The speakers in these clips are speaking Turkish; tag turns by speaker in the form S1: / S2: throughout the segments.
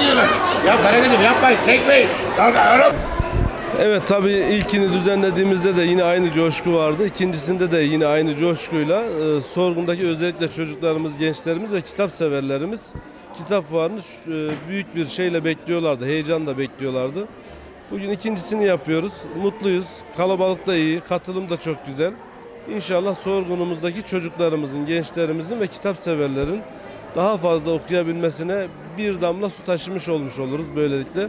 S1: gidiyorlar. Ya Karagöz'üm yapmayın. Çekmeyin.
S2: Evet tabii ilkini düzenlediğimizde de yine aynı coşku vardı. İkincisinde de yine aynı coşkuyla e, sorgundaki özellikle çocuklarımız, gençlerimiz ve kitap severlerimiz kitap fuarını e, büyük bir şeyle bekliyorlardı. Heyecanla bekliyorlardı. Bugün ikincisini yapıyoruz. Mutluyuz. Kalabalık da iyi. Katılım da çok güzel. İnşallah sorgunumuzdaki çocuklarımızın, gençlerimizin ve kitap severlerin daha fazla okuyabilmesine bir damla su taşımış olmuş oluruz böylelikle.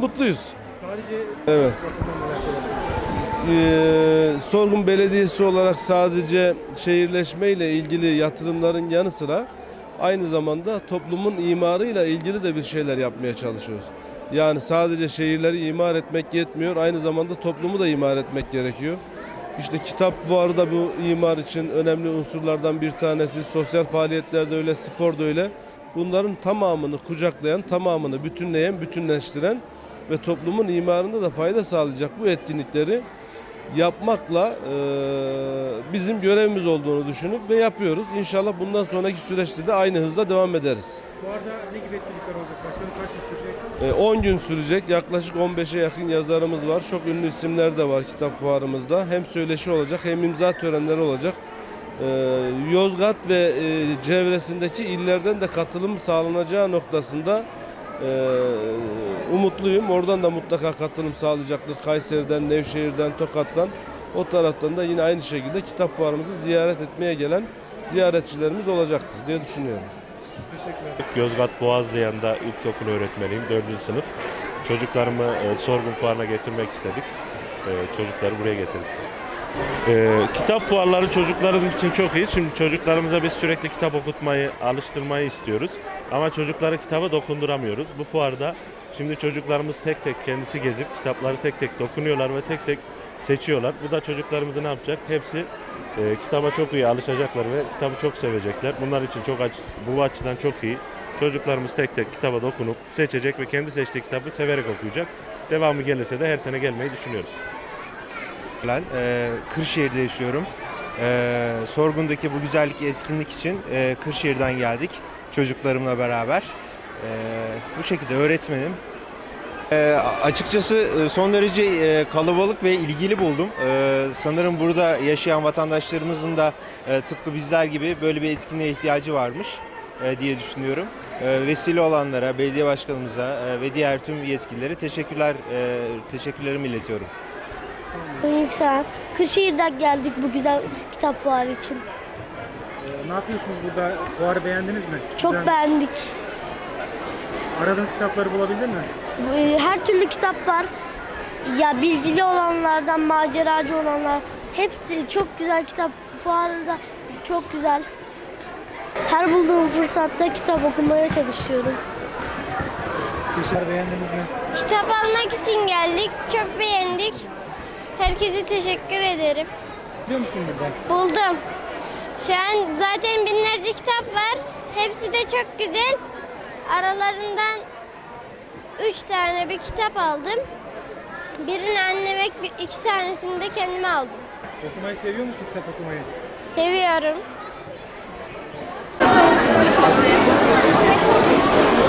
S2: Mutluyuz.
S3: Sadece
S2: Evet. Ee, Sorgun Belediyesi olarak sadece şehirleşme ile ilgili yatırımların yanı sıra aynı zamanda toplumun imarıyla ilgili de bir şeyler yapmaya çalışıyoruz. Yani sadece şehirleri imar etmek yetmiyor, aynı zamanda toplumu da imar etmek gerekiyor. İşte kitap fuarı da bu imar için önemli unsurlardan bir tanesi. Sosyal faaliyetlerde öyle, spor da öyle. Bunların tamamını kucaklayan, tamamını bütünleyen, bütünleştiren ve toplumun imarında da fayda sağlayacak bu etkinlikleri yapmakla e, bizim görevimiz olduğunu düşünüp ve yapıyoruz. İnşallah bundan sonraki süreçte de aynı hızla devam ederiz.
S3: Bu arada ne gibi etkinlikler olacak? Başkanım kaç gün sürecek?
S2: E, 10 gün sürecek. Yaklaşık 15'e yakın yazarımız var. Çok ünlü isimler de var kitap fuarımızda. Hem söyleşi olacak hem imza törenleri olacak. E, Yozgat ve e, çevresindeki illerden de katılım sağlanacağı noktasında e, umutluyum. Oradan da mutlaka katılım sağlayacaktır. Kayseri'den, Nevşehir'den, Tokat'tan. O taraftan da yine aynı şekilde kitap fuarımızı ziyaret etmeye gelen ziyaretçilerimiz olacaktır diye düşünüyorum.
S4: Yozgat Boğazlayan'da ilkokul öğretmeniyim, 4. sınıf. Çocuklarımı e, sorgun fuarına getirmek istedik. E, çocukları buraya getirdik. E, kitap fuarları çocuklarımız için çok iyi. Şimdi çocuklarımıza biz sürekli kitap okutmayı, alıştırmayı istiyoruz. Ama çocuklara kitaba dokunduramıyoruz. Bu fuarda şimdi çocuklarımız tek tek kendisi gezip kitapları tek tek dokunuyorlar ve tek tek seçiyorlar. Bu da çocuklarımızı ne yapacak? Hepsi e, kitaba çok iyi alışacaklar ve kitabı çok sevecekler. Bunlar için çok aç, bu açıdan çok iyi. Çocuklarımız tek tek kitaba dokunup seçecek ve kendi seçtiği kitabı severek okuyacak. Devamı gelirse de her sene gelmeyi düşünüyoruz.
S5: Ben e, Kırşehir'de yaşıyorum. E, Sorgun'daki bu güzellik etkinlik için e, Kırşehir'den geldik çocuklarımla beraber. E, bu şekilde öğretmenim. E, açıkçası e, son derece e, kalabalık ve ilgili buldum. E, sanırım burada yaşayan vatandaşlarımızın da e, tıpkı bizler gibi böyle bir etkinliğe ihtiyacı varmış e, diye düşünüyorum. E, vesile olanlara, belediye başkanımıza e, ve diğer tüm yetkililere teşekkürler e, teşekkürlerimi iletiyorum.
S6: Yükselen. Kırşehir'den geldik bu güzel kitap fuarı için.
S3: Ee, ne yapıyorsunuz burada? Fuarı beğendiniz mi?
S6: Çok
S3: Güzel mi?
S6: beğendik.
S3: Aradığınız kitapları bulabildin mi?
S6: Ee, Her türlü kitap var. Ya bilgili olanlardan maceracı olanlar. Hepsi çok güzel kitap. Fuarı da çok güzel. Her bulduğum fırsatta kitap okumaya çalışıyorum.
S3: Teşekkür beğendiniz mi?
S7: Kitap almak için geldik. Çok beğendik. Herkese teşekkür ederim.
S3: Biliyor musun burada?
S7: Buldum. Şu an zaten binlerce kitap var. Hepsi de çok güzel. Aralarından üç tane bir kitap aldım. Birini anneme, iki tanesini de kendime aldım.
S3: Okumayı seviyor musun kitap okumayı?
S7: Seviyorum.